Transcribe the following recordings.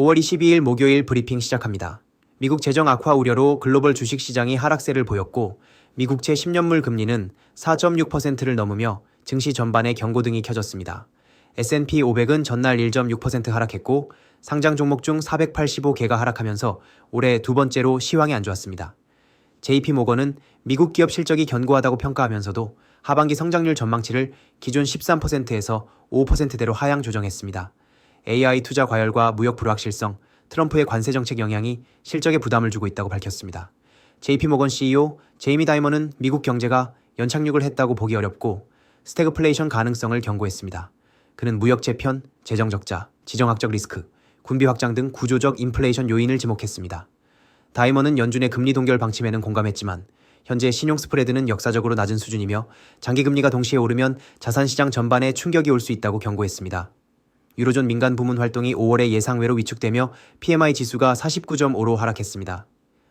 5월 22일 목요일 브리핑 시작합니다. 미국 재정 악화 우려로 글로벌 주식 시장이 하락세를 보였고 미국 채 10년물 금리는 4.6%를 넘으며 증시 전반에 경고등이 켜졌습니다. S&P 500은 전날 1.6% 하락했고 상장 종목 중 485개가 하락하면서 올해 두 번째로 시황이 안 좋았습니다. JP 모건은 미국 기업 실적이 견고하다고 평가하면서도 하반기 성장률 전망치를 기존 13%에서 5%대로 하향 조정했습니다. AI 투자 과열과 무역 불확실성, 트럼프의 관세 정책 영향이 실적에 부담을 주고 있다고 밝혔습니다. JP 모건 CEO 제이미 다이머는 미국 경제가 연착륙을 했다고 보기 어렵고 스태그플레이션 가능성을 경고했습니다. 그는 무역 재편, 재정 적자, 지정학적 리스크, 군비 확장 등 구조적 인플레이션 요인을 지목했습니다. 다이머는 연준의 금리 동결 방침에는 공감했지만 현재 신용 스프레드는 역사적으로 낮은 수준이며 장기 금리가 동시에 오르면 자산 시장 전반에 충격이 올 수 있다고 경고했습니다. 유로존 민간 부문 활동이 5월에 예상외로 위축되며 PMI 지수가 49.5로 하락했습니다.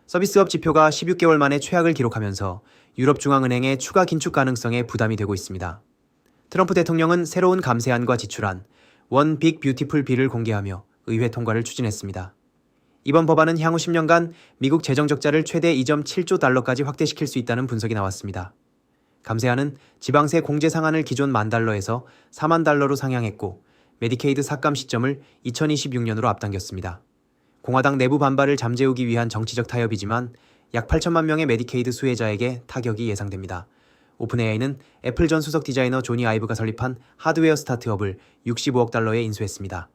서비스업 지표가 16개월 만에 최악을 기록하면서 유럽중앙은행의 추가 긴축 가능성에 부담이 되고 있습니다. 트럼프 대통령은 새로운 감세안과 지출안 원 빅 뷰티풀 빌을 공개하며 의회 통과를 추진했습니다. 이번 법안은 향후 10년간 미국 재정 적자를 최대 2.7조 달러까지 확대시킬 수 있다는 분석이 나왔습니다. 감세안은 지방세 공제 상한을 기존 만 달러에서 4만 달러로 상향했고 메디케이드 삭감 시점을 2026년으로 앞당겼습니다. 공화당 내부 반발을 잠재우기 위한 정치적 타협이지만 약 8천만 명의 메디케이드 수혜자에게 타격이 예상됩니다. 오픈AI는 애플 전 수석 디자이너 조니 아이브가 설립한 하드웨어 스타트업을 65억 달러에 인수했습니다.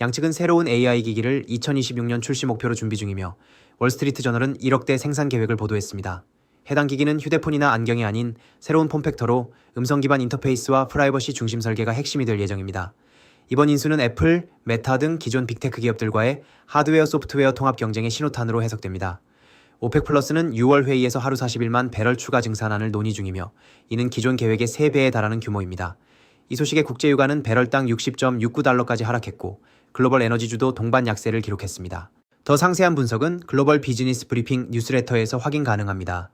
양측은 새로운 AI 기기를 2026년 출시 목표로 준비 중이며 월스트리트 저널은 1억대 생산 계획을 보도했습니다. 해당 기기는 휴대폰이나 안경이 아닌 새로운 폼팩터로 음성 기반 인터페이스와 프라이버시 중심 설계가 핵심이 될 예정입니다. 이번 인수는 애플, 메타 등 기존 빅테크 기업들과의 하드웨어 소프트웨어 통합 경쟁의 신호탄으로 해석됩니다. 오펙 플러스는 6월 회의에서 하루 40일만 배럴 추가 증산안을 논의 중이며 이는 기존 계획의 3배에 달하는 규모입니다. 이 소식에 국제 유가는 배럴당 60.69달러까지 하락했고 글로벌 에너지주도 동반 약세를 기록했습니다. 더 상세한 분석은 글로벌 비즈니스 브리핑 뉴스레터에서 확인 가능합니다.